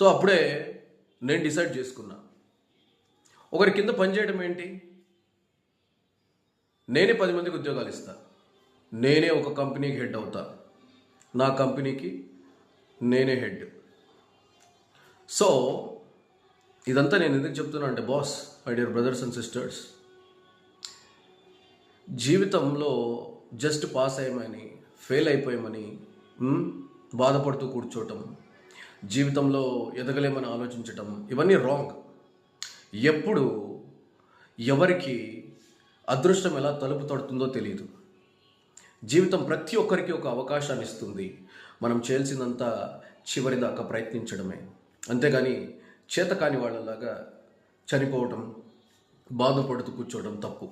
So అప్పుడే నేను decide చేసుకున్నా. ఒకరి కింద పనిచేయడం ఏంటి? నేనే పది మందికి ఉద్యోగాలు ఇస్తా. నేనే ఒక కంపెనీకి హెడ్ అవుతా. నా కంపెనీకి నేనే హెడ్. సో ఇదంతా నేను ఎందుకు చెప్తున్నా అంటే boss my dear brothers and sisters జీవితంలో జస్ట్ పాస్ అయ్యామని ఫెయిల్ అయిపోయామని బాధపడుతూ కూర్చోవటం జీవితంలో ఎదగలేమని ఆలోచించటం ఇవన్నీ రాంగ్ ఎప్పుడు ఎవరికి అదృష్టం ఎలా తలుపు తడుతుందో తెలియదు. జీవితం ప్రతి ఒక్కరికి ఒక అవకాశాన్ని ఇస్తుంది. మనం చేయాల్సిందంతా చివరి దాకా ప్రయత్నించడమే. అంతేగాని చేతకాని వాళ్ళలాగా చనిపోవటం బాధపడుతూ కూర్చోవడం తప్పు.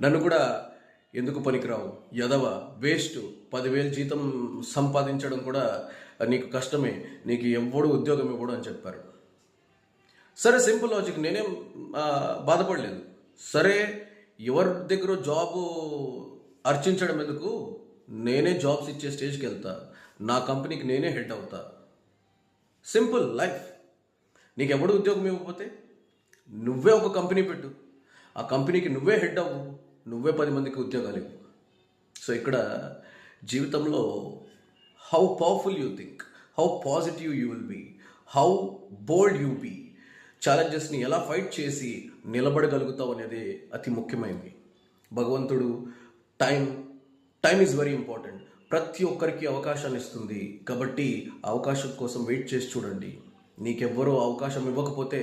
నన్ను కూడా ఎందుకు పనికిరావు? యదవ వేస్ట్ పదివేలు జీతం సంపాదించడం కూడా నీకు కష్టమే నీకు ఎవ్వడు ఉద్యోగం ఇవ్వడు అని చెప్పారు. సరే సింపుల్ లాజిక్. నేనేం బాధపడలేదు. సరే ఎవరి దగ్గర జాబు అర్చించడం ఎందుకు? నేనే జాబ్స్ ఇచ్చే స్టేజ్కి వెళ్తా. నా కంపెనీకి నేనే హెడ్ అవుతా. Simple life. నీకు ఎవడు ఉద్యోగం ఇవ్వకపోతే నువ్వే ఒక కంపెనీ పెట్టు. ఆ కంపెనీకి నువ్వే హెడ్ అవ్వు. నువ్వే పది మందికి ఉద్యోగాలు ఇవ్వు. సో ఇక్కడ జీవితంలో how powerful you think how positive you will be how bold you be ఛాలెంజెస్ని ఎలా ఫైట్ చేసి నిలబడగలుగుతావు అనేది అతి ముఖ్యమైనది. భగవంతుడు time time is very important ప్రతి ఒక్కరికి అవకాశాన్ని ఇస్తుంది. కాబట్టి అవకాశం కోసం వెయిట్ చేసి చూడండి. నీకెవ్వరూ అవకాశం ఇవ్వకపోతే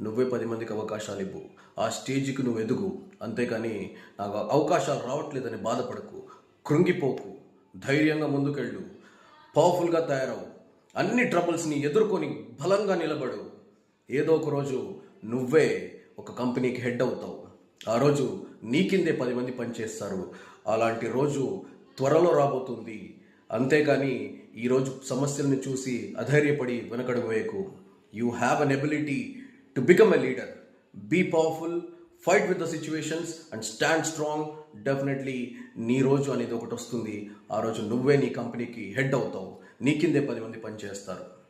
నువ్వే పది మందికి అవకాశాలు ఇవ్వు. ఆ స్టేజ్కి నువ్వు ఎదుగు. అంతేకాని నాకు అవకాశాలు రావట్లేదని బాధపడకు. కృంగిపోకు. ధైర్యంగా ముందుకెళ్ళు. పవర్ఫుల్గా తయారవు. అన్ని ట్రబుల్స్ని ఎదుర్కొని బలంగా నిలబడు. ఏదో ఒక రోజు నువ్వే ఒక కంపెనీకి హెడ్ అవుతావు. ఆ రోజు నీ కిందే పది మంది పనిచేస్తారు. అలాంటి రోజు త్వరలో రాబోతుంది. అంతేకాని ఈరోజు సమస్యల్ని చూసి అధైర్యపడి వెనకడుగు వేయకు. You have an ability to become a leader be powerful fight with the situations and stand strong definitely నీ రోజు అనేది ఒకటి వస్తుంది. ఆ రోజు నువ్వే నీ కంపెనీకి హెడ్ అవుతావు. నీ కిందే పది మంది పనిచేస్తారు.